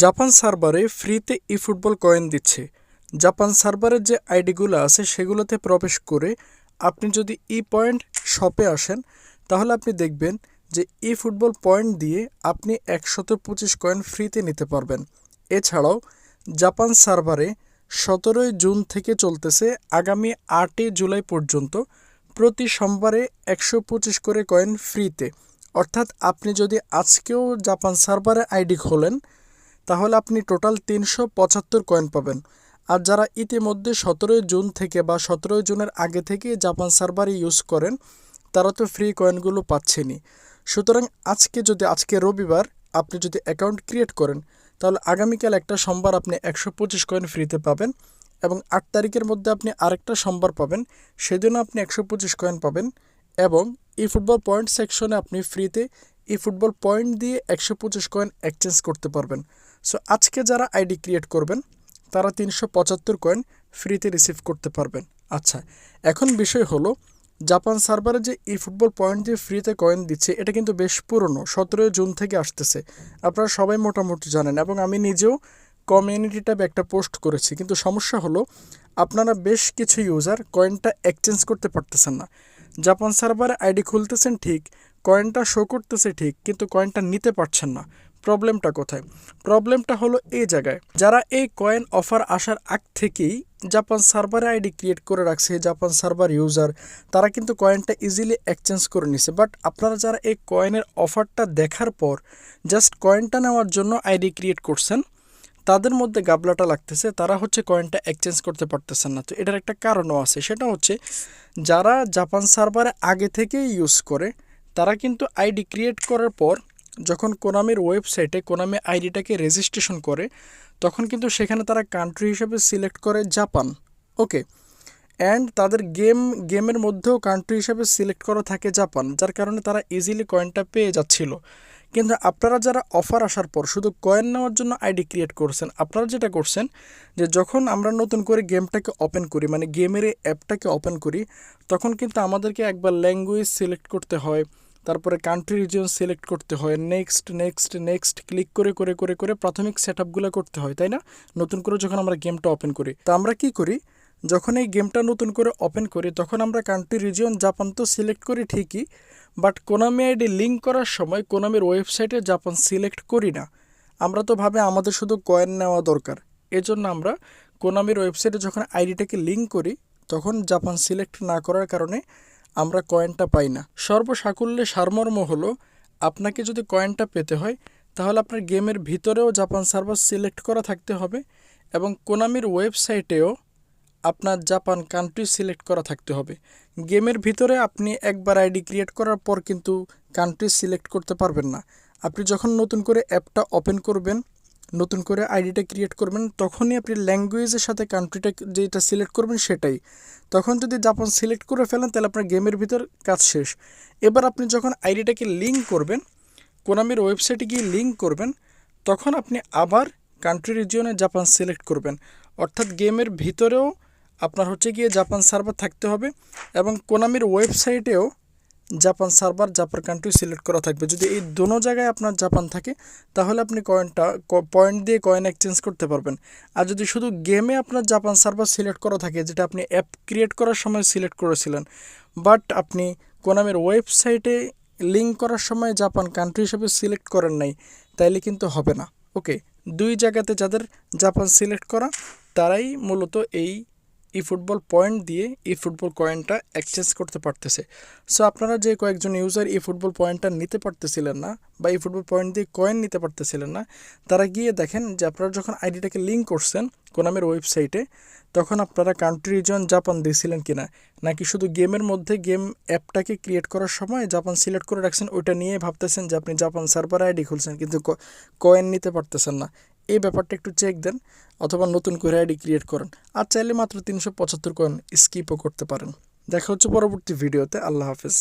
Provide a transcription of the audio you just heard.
Japan সার্ভারে ফ্রিতে ই football coin দিচ্ছে। জাপান সার্ভারের যে আইডিগুলো আছে সেগুলোতে প্রবেশ করে আপনি যদি ই পয়েন্ট শপে আসেন, তাহলে আপনি দেখবেন যে ই ফুটবল পয়েন্ট দিয়ে আপনি একশত পঁচিশ কয়েন ফ্রিতে নিতে পারবেন। এছাড়াও জাপান সার্ভারে সতেরোই জুন থেকে চলতেছে আগামী আটই জুলাই পর্যন্ত প্রতি সোমবারে একশো পঁচিশ করে কয়েন ফ্রিতে অর্থাৎ আপনি যদি আজকেও জাপান সার্ভারে আইডি খোলেন তাহলে আপনি টোটাল তিনশো পঁচাত্তর কয়েন পাবেন। আর যারা ইতিমধ্যে সতেরোই জুন থেকে বা সতেরোই জুনের আগে থেকে জাপান সার্ভারে ইউজ করেন, তারা তো ফ্রি কয়েনগুলো পাচ্ছেনই। সুতরাং আজকে যদি, আজকে রবিবার আপনি যদি অ্যাকাউন্ট ক্রিয়েট করেন, তাহলে আগামীকাল একটা সোমবার আপনি একশো পঁচিশ কয়েন ফ্রিতে পাবেন এবং আট তারিখের মধ্যে আপনি আরেকটা সোমবার পাবেন সেদিনও আপনি একশো পঁচিশ কয়েন পাবেন এবং ই ফুটবল পয়েন্ট সেকশনে আপনি ফ্রিতে ই ফুটবল পয়েন্ট দিয়ে একশো পঁচিশ কয়েন এক্সচেঞ্জ করতে পারবেন। সো আজকে যারা আইডি ক্রিয়েট করবেন, তারা তিনশো পঁচাত্তর কয়েন ফ্রিতে রিসিভ করতে পারবেন। আচ্ছা এখন বিষয় হলো, জাপান সার্ভারে যে ই ফুটবল পয়েন্ট দিয়ে ফ্রিতে কয়েন দিচ্ছে, এটা কিন্তু বেশ পুরনো, সতেরোই জুন থেকে আসতেছে। আপনারা সবাই মোটামুটি জানেন, এবং আমি নিজেও কমিউনিটি ট্যাবে একটা পোস্ট করেছি। কিন্তু সমস্যা হলো, আপনারা বেশ কিছু ইউজার কয়েনটা এক্সচেঞ্জ করতে পারতেছেন না। জাপান সার্ভারে আইডি খুলতেছেন ঠিক কয়েনটা শো করতেছে ঠিক, কিন্তু কয়েনটা নিতে পারছেন না। প্রবলেমটা কোথায়? প্রবলেমটা হলো এই জায়গায়। যারা এই কয়েন অফার আসার আগ থেকেই জাপান সার্ভারে আইডি ক্রিয়েট করে রাখছে জাপান সার্ভার ইউজার তারা কিন্তু কয়েনটা ইজিলি এক্সচেঞ্জ করে নিছে। বাট আপনারা যারা এই কয়েনের অফারটা দেখার পর জাস্ট কয়েনটা নেওয়ার জন্য আইডি ক্রিয়েট করছেন, তাদের মধ্যে গাবলাটা লাগতেছে, তারা হচ্ছে কয়েনটা এক্সচেঞ্জ করতে পারতেছেন না। তো এটার একটা কারণও আছে, সেটা হচ্ছে যারা জাপান সার্ভারে আগে থেকেই ইউজ করে, তারা কিন্তু আইডি ক্রিয়েট করার পর যখন কোনামির ওয়েবসাইটে কোনামি আইডিটাকে রেজিস্ট্রেশন করে, তখন কিন্তু সেখানে তারা কান্ট্রি হিসেবে সিলেক্ট করে জাপান ওকে অ্যান্ড তাদের গেম গেমের মধ্যেও কান্ট্রি হিসেবে সিলেক্ট করা থাকে জাপান যার কারণে তারা ইজিলি কয়েনটা পেয়ে যাচ্ছিল। কিন্তু আপনারা যারা অফার আসার পর শুধু কয়েন নেওয়ার জন্য আইডি ক্রিয়েট করছেন, আপনারা যেটা করছেন, যে যখন আমরা নতুন করে গেমটাকে ওপেন করি মানে গেমের অ্যাপটাকে ওপেন করি, তখন কিন্তু আমাদেরকে একবার ল্যাঙ্গুয়েজ সিলেক্ট করতে হয়। তারপরে কান্ট্রি রিজিয়ন সিলেক্ট করতে হয়। নেক্সট নেক্সট নেক্সট ক্লিক করে করে করে করে প্রাথমিক সেট করতে হয়, তাই না? নতুন করে যখন আমরা গেমটা ওপেন করি, তা আমরা কি করি? যখন এই গেমটা নতুন করে ওপেন করি, তখন আমরা কান্ট্রি রিজিয়ন জাপান তো সিলেক্ট করি ঠিকই বাট কোনামি আইডি লিঙ্ক করার সময় কোনামির ওয়েবসাইটে জাপান সিলেক্ট করি না। আমরা তো ভাবে আমাদের শুধু কয়েন নেওয়া দরকার। এজন্য আমরা কোনামির ওয়েবসাইটে যখন আইডিটাকে লিঙ্ক করি, তখন জাপান সিলেক্ট না করার কারণে আমরা কয়েনটা পাই না। সর্বসাকুল্যে সারমর্ম হলো, আপনাকে যদি কয়েনটা পেতে হয়, তাহলে আপনার গেমের ভিতরেও জাপান সার্ভার সিলেক্ট করা থাকতে হবে এবং কোনামির ওয়েবসাইটেও আপনার জাপান কান্ট্রি সিলেক্ট করা থাকতে হবে। গেমের ভিতরে আপনি একবার আইডি ক্রিয়েট করার পর কিন্তু কান্ট্রি সিলেক্ট করতে পারবেন না। আপনি যখন নতুন করে অ্যাপটা ওপেন করবেন নতুন করে আইডিটা ক্রিয়েট করবেন, তখনই আপনি ল্যাঙ্গুয়েজের সাথে কান্ট্রিটা যেটা সিলেক্ট করবেন সেটাই। তখন যদি জাপান সিলেক্ট করে ফেলেন, তাহলে আপনার গেমের ভিতর কাজ শেষ। এবার আপনি যখন আইডিটাকে লিঙ্ক করবেন, কোনামির ওয়েবসাইটে গিয়ে লিঙ্ক করবেন, তখন আপনি আবার কান্ট্রি রিজিয়নে জাপান সিলেক্ট করবেন। অর্থাৎ গেমের ভিতরেও আপনার হচ্ছে গিয়ে জাপান সার্ভার থাকতে হবে এবং কোনামির ওয়েবসাইটেও Japan server Japan country select করা থাকবে। যদি এই দোনো জায়গায় আপনার জাপান থাকে, তাহলে আপনি কয়েনটা পয়েন্ট দিয়ে কয়েন এক্সচেঞ্জ করতে পারবেন। আর যদি শুধু গেমে আপনার জাপান সার্ভার সিলেক্ট করা থাকে, যেটা আপনি অ্যাপ ক্রিয়েট করার সময় সিলেক্ট করেছিলেন বাট আপনি কোনামের ওয়েবসাইটে লিঙ্ক করার সময় জাপান কান্ট্রি হিসেবে সিলেক্ট করেন নাই, তাইলে কিন্তু হবে না। ওকে দুই জায়গাতে যাদের জাপান সিলেক্ট করা, তারাই মূলত এই ই ফুটবল পয়েন্ট দিয়ে ই ফুটবল কয়েনটা এক্সচেঞ্জ করতে পারতেছে। সো আপনারা যে কয়েকজন ইউজার ই ফুটবল পয়েন্টটা নিতে পারতেছিলেন না বা ই ফুটবল পয়েন্ট দিয়ে কয়েন নিতে পারতেছিলেন না, তারা গিয়ে দেখেন যে আপনারা যখন আইডিটাকে লিঙ্ক করছেন কোনামের ওয়েবসাইটে তখন আপনারা কান্ট্রি রিজন জাপান দিয়েছিলেন কিনা, নাকি শুধু গেমের মধ্যে গেম অ্যাপটাকে ক্রিয়েট করার সময় জাপান সিলেক্ট করে রাখছেন, ওইটা নিয়ে ভাবতেছেন যে আপনি জাপান সার্ভার আইডি খুলছেন, কিন্তু কয়েন নিতে পারতেছেন না। এই ব্যাপারটা একটু চেক দেন অথবা নতুন করে আইডি ক্রিয়েট করেন। আর চাইলে মাত্র তিনশো পঁচাত্তর কয়েন স্কিপও করতে পারেন। দেখা হচ্ছে পরবর্তী ভিডিওতে আল্লাহ হাফেজ।